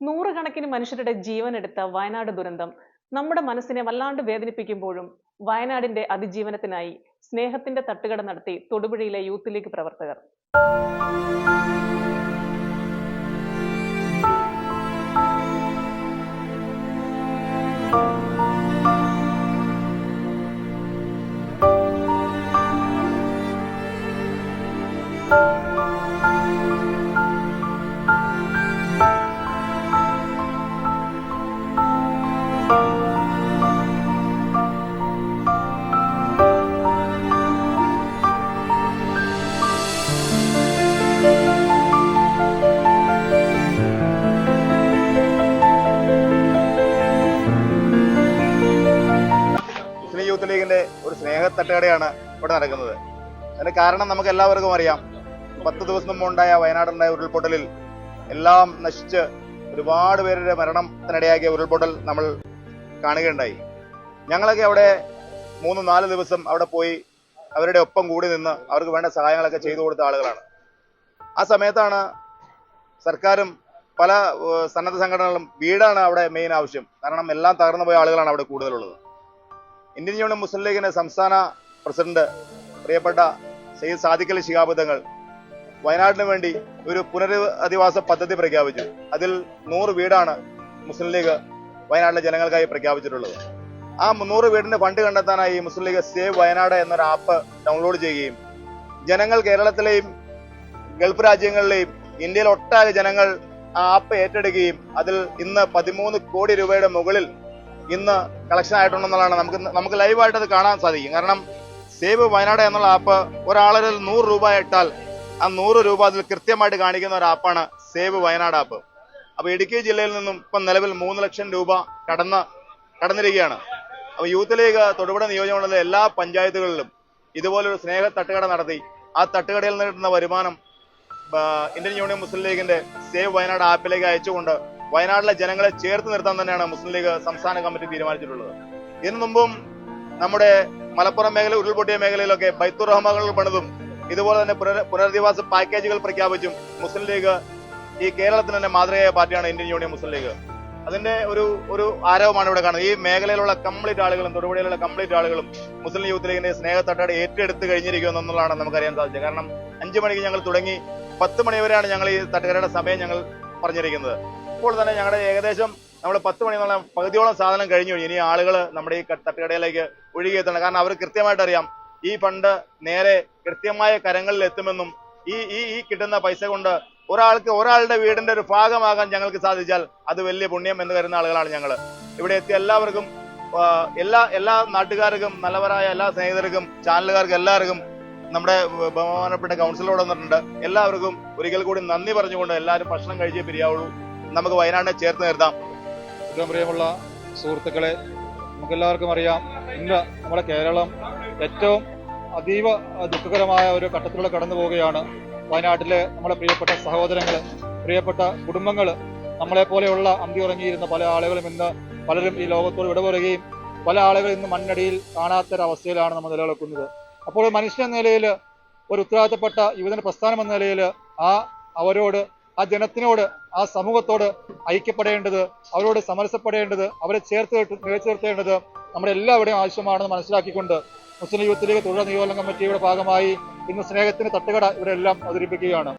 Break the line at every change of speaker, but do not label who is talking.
നൂറുകണക്കിന് മനുഷ്യരുടെ ജീവൻ എടുത്ത വയനാട് ദുരന്തം നമ്മുടെ മനസ്സിനെ വല്ലാണ്ട് വേദനിപ്പിക്കുമ്പോഴും വയനാടിന്റെ അതിജീവനത്തിനായി സ്നേഹത്തിന്റെ തട്ടുകട നടത്തി തൊടുപുഴയിലെ യൂത്ത് ലീഗ് പ്രവർത്തകർ.
തട്ടുകടയാണ് ഇവിടെ നടക്കുന്നത്. അതിന് കാരണം നമുക്ക് എല്ലാവർക്കും അറിയാം. പത്ത് ദിവസം മുമ്പ് ഉണ്ടായ വയനാടുണ്ടായ ഉരുൾപൊട്ടലിൽ എല്ലാം നശിച്ച് ഒരുപാട് പേരുടെ മരണത്തിനിടയാക്കിയ ഉരുൾപൊട്ടൽ നമ്മൾ കാണുകയുണ്ടായി. ഞങ്ങളൊക്കെ അവിടെ മൂന്ന് നാല് ദിവസം അവിടെ പോയി അവരുടെ ഒപ്പം കൂടി നിന്ന് അവർക്ക് വേണ്ട സഹായങ്ങളൊക്കെ ചെയ്തു കൊടുത്ത ആളുകളാണ്. ആ സമയത്താണ് സർക്കാരും പല സന്നദ്ധ സംഘടനകളും വീടാണ് അവിടെ മെയിൻ ആവശ്യം. കാരണം എല്ലാം തകർന്നു പോയ ആളുകളാണ് അവിടെ കൂടുതലുള്ളത്. ഇന്ത്യൻ യൂണിയൻ മുസ്ലിം ലീഗിന്റെ സംസ്ഥാന പ്രസിഡന്റ് പ്രിയപ്പെട്ട സയ്യിദ് സാദിഖ് അലി ശിഹാബ് തങ്ങൾ വയനാടിന് വേണ്ടി ഒരു പുനരധിവാസ പദ്ധതി പ്രഖ്യാപിച്ചു. അതിൽ നൂറ് വീടാണ് മുസ്ലിം ലീഗ് വയനാട്ടിലെ ജനങ്ങൾക്കായി പ്രഖ്യാപിച്ചിട്ടുള്ളത്. ആ മുന്നൂറ് വീടിന്റെ ഫണ്ട് കണ്ടെത്താനായി മുസ്ലിം ലീഗ് സേവ് വയനാട് എന്നൊരു ആപ്പ് ഡൗൺലോഡ് ചെയ്യുകയും ജനങ്ങൾ കേരളത്തിലെയും ഗൾഫ് രാജ്യങ്ങളിലെയും ഇന്ത്യയിൽ ഒട്ടാകെ ജനങ്ങൾ ആ ആപ്പ് ഏറ്റെടുക്കുകയും അതിൽ ഇന്ന് പതിമൂന്ന് കോടി രൂപയുടെ മുകളിൽ ഇന്ന് കളക്ഷൻ ആയിട്ടുണ്ടെന്നുള്ളതാണ് നമുക്ക് നമുക്ക് ലൈവായിട്ട് അത് കാണാൻ സാധിക്കും. കാരണം സേവ് വയനാട് എന്നുള്ള ആപ്പ് ഒരാളൊരു നൂറ് രൂപ ഇട്ടാൽ ആ നൂറ് രൂപ അതിൽ കൃത്യമായിട്ട് കാണിക്കുന്ന ഒരു ആപ്പാണ് സേവ് വയനാട് ആപ്പ് അപ്പൊ ഇടുക്കി ജില്ലയിൽ നിന്നും ഇപ്പം നിലവിൽ മൂന്ന് ലക്ഷം രൂപ കടന്ന് കടന്നിരിക്കുകയാണ്. അപ്പൊ യൂത്ത് ലീഗ് തൊടുപുഴ നിയോജകമണ്ഡലത്തിലെ എല്ലാ പഞ്ചായത്തുകളിലും ഇതുപോലൊരു സ്നേഹ തട്ടുകട നടത്തി. ആ തട്ടുകടയിൽ നിന്ന് കിട്ടുന്ന വരുമാനം ഇന്ത്യൻ യൂണിയൻ മുസ്ലിം ലീഗിന്റെ സേവ് വയനാട് ആപ്പിലേക്ക് അയച്ചുകൊണ്ട് വയനാട്ടിലെ ജനങ്ങളെ ചേർത്ത് നിർത്താൻ തന്നെയാണ് മുസ്ലിം ലീഗ് സംസ്ഥാന കമ്മിറ്റി തീരുമാനിച്ചിട്ടുള്ളത്. ഇതിനു മുമ്പും നമ്മുടെ മലപ്പുറം മേഖല ഉരുൾപൊട്ടിയ മേഖലയിലൊക്കെ ബൈത്തുർ റഹ്മാനുകൾ പണിതും ഇതുപോലെ തന്നെ പുനര- പുനരധിവാസ പാക്കേജുകൾ പ്രഖ്യാപിച്ചും മുസ്ലിം ലീഗ് ഈ കേരളത്തിന് തന്നെ മാതൃകയായ പാർട്ടിയാണ് ഇന്ത്യൻ യൂണിയൻ മുസ്ലിം ലീഗ്. അതിന്റെ ഒരു ഒരു ആരവമാണ് ഇവിടെ കാണുന്നത്. ഈ മേഖലയിലുള്ള കംപ്ലീറ്റ് ആളുകളും തൊടുപുഴയിലുള്ള കംപ്ലീറ്റ് ആളുകളും മുസ്ലിം യൂത്ത് ലീഗിന്റെ സ്നേഹത്തട്ടാട് ഏറ്റെടുത്ത് കഴിഞ്ഞിരിക്കുന്നു എന്നുള്ളതാണ് നമുക്കറിയാൻ സാധിച്ചത്. കാരണം അഞ്ചു മണിക്ക് ഞങ്ങൾ തുടങ്ങി പത്ത് മണി വരെയാണ് ഞങ്ങൾ ഈ തട്ടുകാരുടെ സമയം ഞങ്ങൾ പറഞ്ഞിരിക്കുന്നത്. ഇപ്പോൾ തന്നെ ഞങ്ങളുടെ ഏകദേശം നമ്മൾ പത്ത് മണി എന്നുള്ള പകുതിയോളം സാധനം കഴിഞ്ഞു. ഇനി ആളുകൾ നമ്മുടെ ഈ തട്ടുകടയിലേക്ക് ഒഴുകിയെത്തണം കാരണം അവർ കൃത്യമായിട്ട് അറിയാം. ഈ ഫണ്ട് നേരെ കൃത്യമായ കരങ്ങളിൽ എത്തുമെന്നും ഈ ഈ ഈ കിട്ടുന്ന പൈസ കൊണ്ട് ഒരാൾക്ക് ഒരാളുടെ വീടിന്റെ ഒരു ഭാഗമാകാൻ ഞങ്ങൾക്ക് സാധിച്ചാൽ അത് വലിയ പുണ്യം എന്ന് കരുതുന്ന ആളുകളാണ് ഞങ്ങൾ ഇവിടെ എത്തിയ എല്ലാവർക്കും എല്ലാ എല്ലാ നാട്ടുകാർക്കും നല്ലവരായ എല്ലാ സ്നേഹിതർക്കും ചാനലുകാർക്കും എല്ലാവർക്കും നമ്മുടെ ബഹുമാനപ്പെട്ട കൗൺസിലോട് വന്നിട്ടുണ്ട്. എല്ലാവർക്കും ഒരിക്കൽ കൂടി നന്ദി പറഞ്ഞുകൊണ്ട് എല്ലാവരും ഭക്ഷണം കഴിച്ചേ പിരിയാവുള്ളൂ. നമുക്ക് വയനാടിനെ ചേർത്ത് നിർത്താം.
ഏറ്റവും പ്രിയമുള്ള സുഹൃത്തുക്കളെ നമുക്കെല്ലാവർക്കും അറിയാം ഇന്ന് നമ്മുടെ കേരളം ഏറ്റവും അതീവ ദുഃഖകരമായ ഒരു ഘട്ടത്തിലൂടെ കടന്നു പോവുകയാണ്. വയനാട്ടിലെ നമ്മുടെ പ്രിയപ്പെട്ട സഹോദരങ്ങൾ പ്രിയപ്പെട്ട കുടുംബങ്ങൾ നമ്മളെ പോലെയുള്ള അന്തി ഉറങ്ങിയിരുന്ന പല ആളുകളും ഇന്ന് പലരും ഈ ലോകത്തോട് വിടപെടുകയും പല ആളുകളും ഇന്ന് മണ്ണടിയിൽ കാണാത്തൊരവസ്ഥയിലാണ് നമ്മൾ നിലനിൽക്കുന്നത്. അപ്പോൾ മനുഷ്യൻ മനുഷ്യ നിലയിൽ ഒരു ഉത്തരവാദിത്തപ്പെട്ട യുവജന പ്രസ്ഥാനം എന്ന നിലയിൽ ആ അവരോട് ആ ജനത്തിനോട് ആ സമൂഹത്തോട് ഐക്യപ്പെടേണ്ടത് അവരോട് സമരസപ്പെടേണ്ടത് അവരെ ചേർത്ത് കെട്ടി- നിർത്തേണ്ടത് നമ്മുടെ എല്ലാവരുടെയും ആവശ്യമാണെന്ന് മനസ്സിലാക്കിക്കൊണ്ട് മുസ്ലിം യൂത്ത് ലീഗ് തൊഴിലാളി നിയോജന കമ്മിറ്റിയുടെ ഭാഗമായി ഇന്ന് സ്നേഹത്തിന് തട്ടുകട ഇവരെല്ലാം അവതരിപ്പിക്കുകയാണ്.